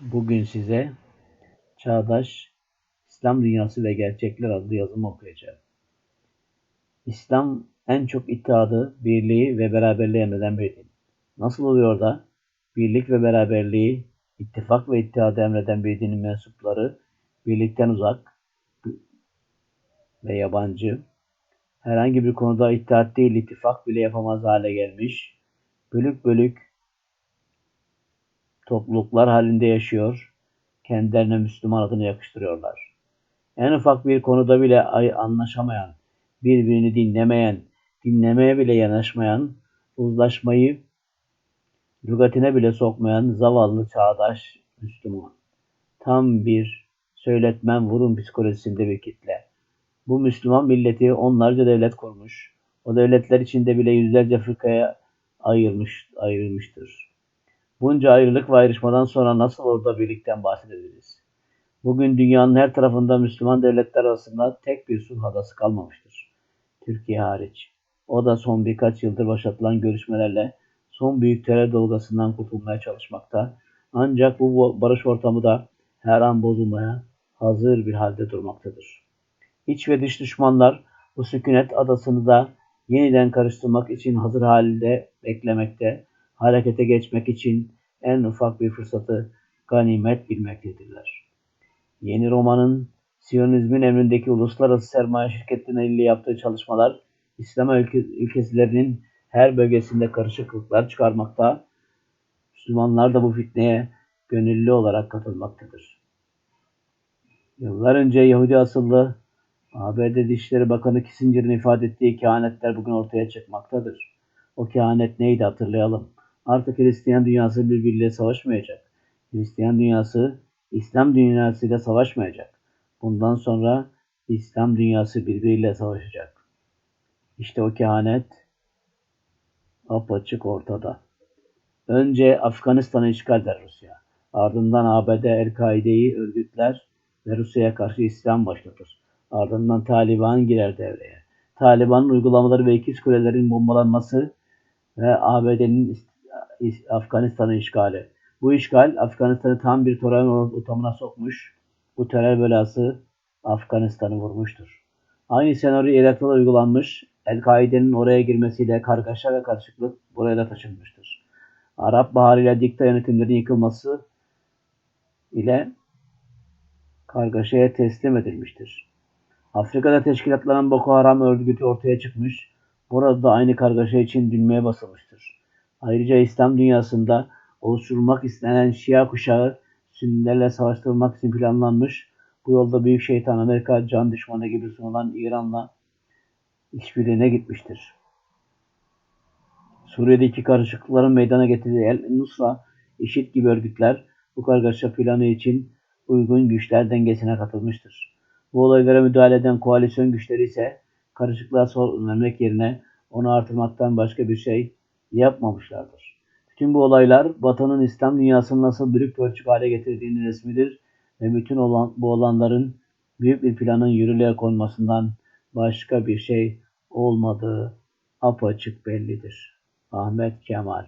Bugün size Çağdaş İslam Dünyası ve Gerçekler adlı yazımı okuyacağım. İslam en çok ittihadı, birliği ve beraberliği emreden bir din. Nasıl oluyor da birlik ve beraberliği, ittifak ve ittihadı emreden bir dinin mensupları birlikten uzak ve yabancı, herhangi bir konuda ittihat değil ittifak bile yapamaz hale gelmiş, bölük bölük topluluklar halinde yaşıyor, kendilerine Müslüman adını yakıştırıyorlar. En ufak bir konuda bile anlaşamayan, birbirini dinlemeyen, dinlemeye bile yanaşmayan, uzlaşmayı lügatine bile sokmayan zavallı çağdaş Müslüman. Tam bir söyletmem vurun psikolojisinde bir kitle. Bu Müslüman milleti onlarca devlet kurmuş. O devletler içinde bile yüzlerce fırkaya ayırmış, ayrılmıştır. Bunca ayrılık ve ayrışmadan sonra nasıl orada birlikten bahsedebiliriz? Bugün dünyanın her tarafında Müslüman devletler arasında tek bir sulh adası kalmamıştır. Türkiye hariç. O da son birkaç yıldır başlatılan görüşmelerle son büyük terör dalgasından kurtulmaya çalışmakta. Ancak bu barış ortamı da her an bozulmaya hazır bir halde durmaktadır. İç ve dış düşmanlar bu sükunet adasını da yeniden karıştırmak için hazır halde beklemekte harekete geçmek için en ufak bir fırsatı ganimet bilmektedirler. Yeni romanın Siyonizmin emrindeki uluslararası sermaye şirketleriyle yaptığı çalışmalar İslam ülke, her bölgesinde karışıklıklar çıkarmakta, Müslümanlar da bu fitneye gönüllü olarak katılmaktadır. Yıllar önce Yahudi asıllı ABD Dışişleri Bakanı Kissinger'in ifade ettiği kehanetler bugün ortaya çıkmaktadır. O kehanet neydi hatırlayalım. Artık Hristiyan dünyası birbiriyle savaşmayacak. Hristiyan dünyası İslam dünyasıyla savaşmayacak. Bundan sonra İslam dünyası birbiriyle savaşacak. İşte o kehanet apaçık ortada. Önce Afganistan'ı işgal eder Rusya. Ardından ABD El-Kaide'yi örgütler ve Rusya'ya karşı isyan başlatır. Ardından Taliban girer devreye. Taliban'ın uygulamaları ve ikiz kulelerin bombalanması ve ABD'nin Afganistan'ın işgali. Bu işgal Afganistan'ı tam bir terör ortamına sokmuş. Bu terör belası Afganistan'ı vurmuştur. Aynı senaryo Irak'ta da uygulanmış. El-Kaide'nin oraya girmesiyle kargaşa ve karışıklık buraya da taşınmıştır. Arap Baharı ile dikta yönetimlerin yıkılması ile kargaşaya teslim edilmiştir. Afrika'da teşkilatlanan Boko Haram örgütü ortaya çıkmış, burada da aynı kargaşa için düğmeye basılmıştır. Ayrıca İslam dünyasında oluşturulmak istenen Şia kuşağı Sünnilerle savaştırılmak için planlanmış. Bu yolda büyük şeytan Amerika can düşmanı gibi sunulan İran'la işbirliğine gitmiştir. Suriye'deki karışıklıkların meydana getirdiği El Nusra, IŞİD gibi örgütler bu kargaşa planı için uygun güçler dengesine katılmıştır. Bu olaylara müdahale eden koalisyon güçleri ise karışıklığa son vermek yerine onu artırmaktan başka bir şey yapmamışlardır. Bütün bu olaylar Batı'nın İslam dünyasını nasıl büyük ölçük hale getirdiğini resmidir ve bütün olan, bu olanların büyük bir planın yürürlüğe konmasından başka bir şey olmadığı apaçık bellidir. Ahmet Kemal